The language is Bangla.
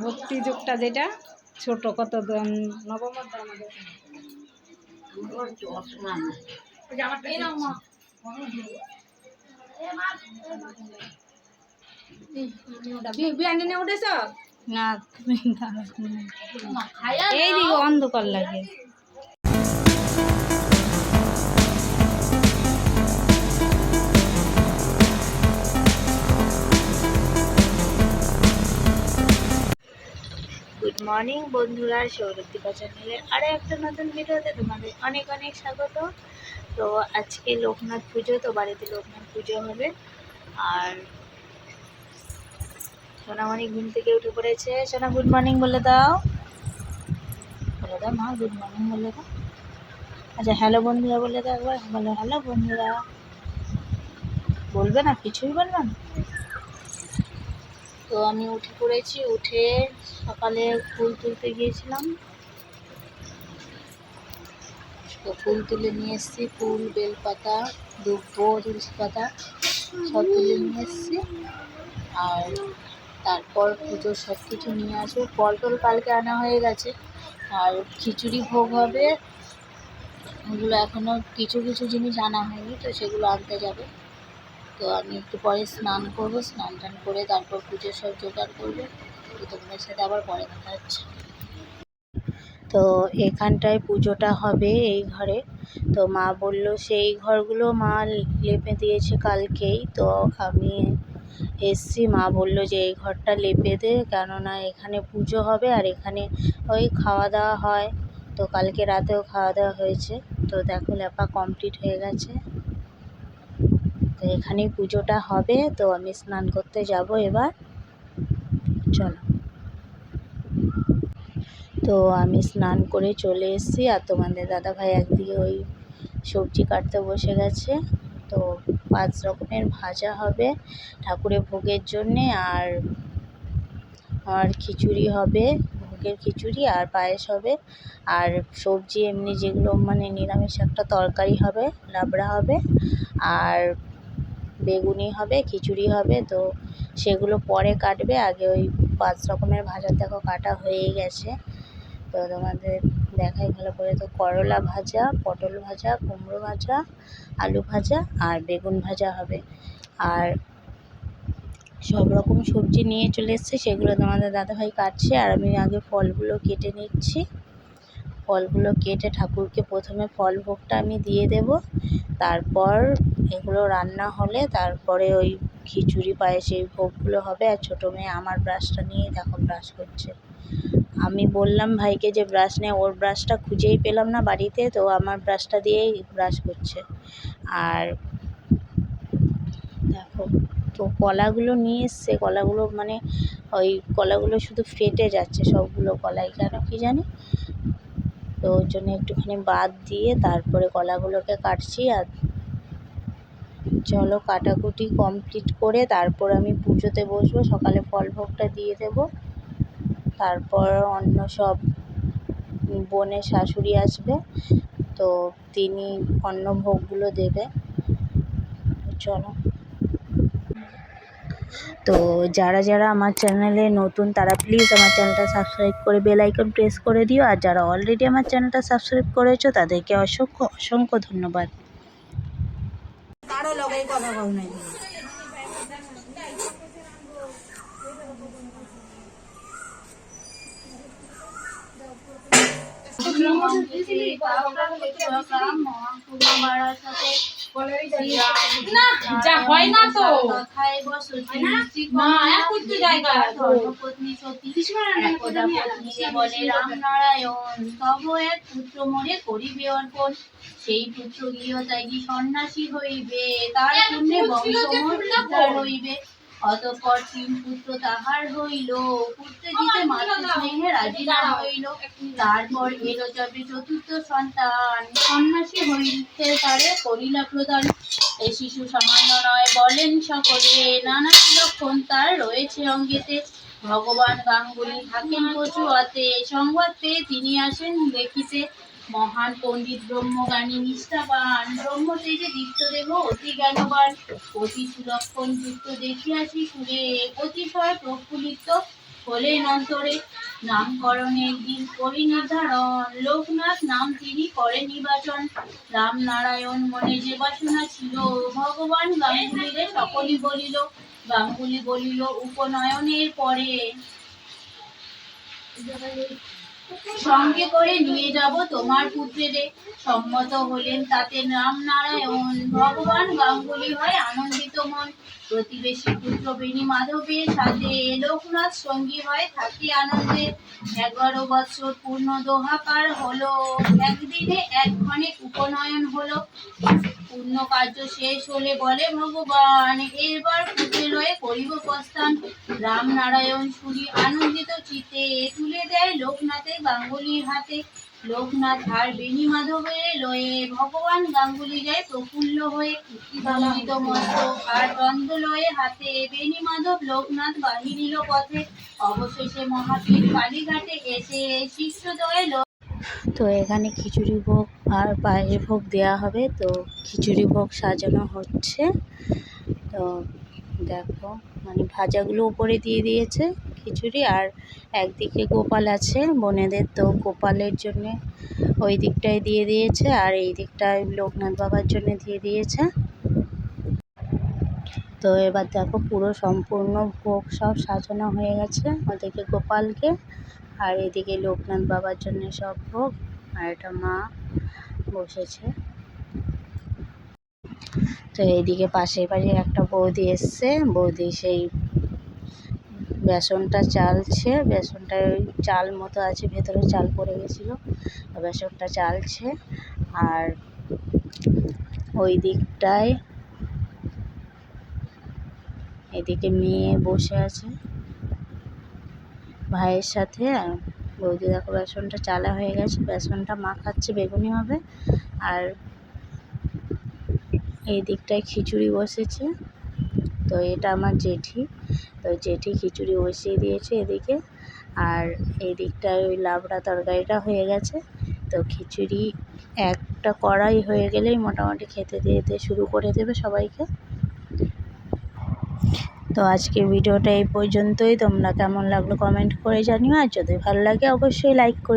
ভক্তি যুগটা যেটা ছোট কত নবম না এই দিকে অন্ধকার লাগে। মর্নিং বন্ধুরা সৌরদ্বীপা চ্যানেলের আরও একটা নতুন ভিডিওতে তোমাদের অনেক অনেক স্বাগত। তো আজকে লোকনাথ পুজো, তো বাড়িতে লোকনাথ পুজো হবে। আর সোনামণি ঘুম থেকে উঠে পড়েছে। সোনা গুড মর্নিং বলে দাও। বলে দাও মা গুড মর্নিং বলে দাও। আচ্ছা হ্যালো বন্ধুরা বলে দাও বলো হ্যালো বন্ধুরা। বলবে না, কিছুই বলবে না। তো আমি উঠে পড়েছি, উঠে সকালে ফুল তুলতে গিয়েছিলাম। তো ফুল তুলে নিয়ে এসেছি, ফুল, বেলপাতা, দুব্ব তুলসী পাতা সব তুলে নিয়ে এসেছি। আর তারপর পুজোর সব কিছু নিয়ে আসব। ফল টল কালকে আনা হয়ে গেছে। আর খিচুড়ি ভোগ হবে। ওগুলো এখনও কিছু কিছু জিনিস আনা হয়নি, তো সেগুলো আনতে যাবে। তো আমি একটু পরে স্নান করব, স্নান টান করে তারপর পুজোর সব জোগাড় করব। তো তোমাদের সাথে আবার পরে কথা হচ্ছে। তো এখানটায় পুজোটা হবে এই ঘরে। তো মা বলল, সেই ঘরগুলো মা লেপে দিয়েছে কালকেই। তো আমি এসছি, মা বলল যে, এই ঘরটা লেপে দে, কেননা এখানে পুজো হবে আর এখানে ওই খাওয়া দাওয়া হয়। তো কালকে রাতেও খাওয়া দাওয়া হয়েছে। তো দেখো লেপা কমপ্লিট হয়ে গেছে। তো এখানেই পুজোটা হবে। তো আমি স্নান করতে যাব এবার। চলো। তো আমি স্নান করে চলে এসেছি আর তোমাদের দাদাভাই একদিকে ওই সবজি কাটতে বসে গেছে। তো পাঁচ রকমের ভাজা হবে ঠাকুরের ভোগের জন্যে আর আর খিচুড়ি হবে, ভোগের খিচুড়ি আর পায়েস হবে। আর সবজি এমনি যেগুলো মানে নিরামিষ একটা তরকারি হবে, লাবড়া হবে। আর বেগুনি হবে, খিচুড়ি হবে, তো সেগুলো পরে কাটবে। আগে ওই পাঁচ রকমের ভাজা দেখো কাটা হয়েই গেছে। তো তোমাদের দেখাই ভালো করে। তো করলা ভাজা, পটল ভাজা, কুমড়ো ভাজা, আলু ভাজা আর বেগুন ভাজা হবে। আর সব রকম সবজি নিয়ে চলে এসছে, সেগুলো তোমাদের দাদাভাই কাটছে। আর আমি আগে ফলগুলো কেটে নিচ্ছি। ফলগুলো কেটে ঠাকুরকে প্রথমে ফল ভোগটা আমি দিয়ে দেব। তারপর এগুলো রান্না হলে তারপরে ওই খিচুড়ি পায়েস এই ভোগগুলো হবে আর ছোটো মেয়ে আমার ব্রাশটা নিয়ে দেখো ব্রাশ করছে। আমি বললাম, ভাইকে যে ব্রাশ নে, ওর ব্রাশটা খুঁজেই পেলাম না বাড়িতে, তো আমার ব্রাশটা দিয়েই ব্রাশ করছে। আর দেখো, তো কলাগুলো নিয়ে এসছে। কলাগুলো মানে ওই কলাগুলো শুধু ফেটে যাচ্ছে সবগুলো কলাই কেন কি জানি? তো ওর জন্য একটুখানি বাদ দিয়ে তারপরে কলাগুলোকে কাটছি আর চলো কাটাকুটি কমপ্লিট করে তারপর আমি পুজোতে বসবো, সকালে ফল ভোগটা দিয়ে দেবো। তারপর অন্য সব বোনের শাশুড়ি আসবে, তো তিনি অন্ন ভোগগুলো দেবে। চলো। তো যারা যারা আমার চ্যানেলে নতুন, তারা প্লিজ আমার চ্যানেলটা সাবস্ক্রাইব করে বেল আইকন প্রেস করে দিও। আর যারা অলরেডি আমার চ্যানেলটা সাবস্ক্রাইব করেছ, তাদেরকে অসংখ্য অসংখ্য ধন্যবাদ। কারও লগে কথা নাই যা হয় না তো। পুত্র করিবে অর্পণ সেই পুত্র গৃহত্যাগী সন্ন্যাসী হইবে তার পুণ্যে উদ্ধার হইবে। অতঃপর তিন পুত্র তাহার হইল। পুত্রে দিতে মাতৃ স্নেহে রাজি না হইল। তারপর এলো যাবে চতুর্থ সন্তান। সন্ন্যাসী হইতে তারে করিলা প্রদান। এই শিশু সামান্য নয় বলেন সকলে, নানা লক্ষণ তার রয়েছে অঙ্গেতে। ভগবান গাঙ্গুলি থাকেন কচুয়াতে সংবাদ পেয়ে তিনি আসেন দেখিতে। মহান পণ্ডিত ব্রহ্মজ্ঞানী নিষ্ঠাবান ব্রহ্ম তেজে দীপ্ত দেহ অতি জ্ঞানবান অতি সুলক্ষণ যুক্ত দেখিয়াছি সুরে অতিশয় প্রফুল্লিত হলেন অন্তরে। নামকরণের দিন করি নির্ধারণ লোকনাথ নাম তিনি করে নির্বাচন। রাম নারায়ণ মনে যে বাসনা ছিল, ভগবান গাঙ্গুলিরে সকলই বলিল, গাঙ্গুলি বলিল, উপনয়নের পরে সঙ্গে করে নিয়ে যাব তোমার পুত্রেরে। সম্মত হলেন তাতে রাম নারায়ণ ভগবান গাঙ্গুলি হয় আনন্দিত মন প্রতিবেশী পুত্র বেণী মাধবের সাথে লোকনাথ সঙ্গী হয় থাকি আনন্দে। এগারো বছর পূর্ণ দোহাকার হলো। একদিনে এক ক্ষণে উপনয়ন হলো। পূর্ণ কার্য শেষ হলে বলে, ভগবান, এবার পুত্রে লয়ে করিব প্রস্থান। রাম নারায়ণ সুরি আনন্দিত চিতে তুলে দেয় লোকনাথের গাঙ্গুলির হাতে। লোকনাথ আর বেণী মাধবের লয়ে ভগবান গাঙ্গুলি যায় প্রফুল্ল হয়ে গাঙ্গিত মস্তক আর দ্বন্দ্ব লয়ে হাতে বেণী মাধব লোকনাথ বাহিনীল পথে। অবশেষে মহাবীর কালীঘাটে এসে শিষ্যদয়ে তো এখানে খিচুড়ি ভোগ আর পায়েস ভোগ দেওয়া হবে। তো খিচুড়ি ভোগ সাজানো হচ্ছে। তো দেখো মানে ভাজাগুলো উপরে দিয়ে দিয়েছে। খিচুড়ি আর একদিকে গোপাল আছে। বোনেদের তো গোপালের জন্যে ওই দিকটায় দিয়ে দিয়েছে আর এই দিকটায় লোকনাথ বাবার জন্য দিয়ে দিয়েছে। তো এবার দেখো পুরো সম্পূর্ণ ভোগ সব সাজানো হয়ে গেছে ওদিকে গোপালকে আর এদিকে লোকনাথ বাবার জন্য সব ভোগ আর এটা মা বসেছে। তো এইদিকে পাশের বাড়ির একটা বৌদি এসছে, বৌদি সেই বেসনটা চালছে, বেসনটা ওই চাল মতো আছে, ভেতরে চাল পড়ে গেছিল বেসনটা চালছে। আর ওই দিকটায় এদিকে মেয়ে বসে আছে ভাইয়ের সাথে। বৌদি, দেখো বেসনটা চালা হয়ে গেছে, বেসনটা মাখাচ্ছে, বেগুনি হবে। আর এই দিকটায় খিচুড়ি বসেছে। তো এটা আমার জেঠি। তো জেঠি খিচুড়ি বসিয়ে দিয়েছে এদিকে। আর এই দিকটায় ওই লাবড়া তরকারিটা হয়ে গেছে। তো খিচুড়ি একটা কড়াই হয়ে গেলেই মোটামুটি খেতে দিতে শুরু করে দেবে সবাইকে। তো আজকে ভিডিওটা এই পর্যন্তই। তোমরা কেমন লাগল কমেন্ট করে জানিও। আর যদি ভালো লাগে অবশ্যই লাইক করে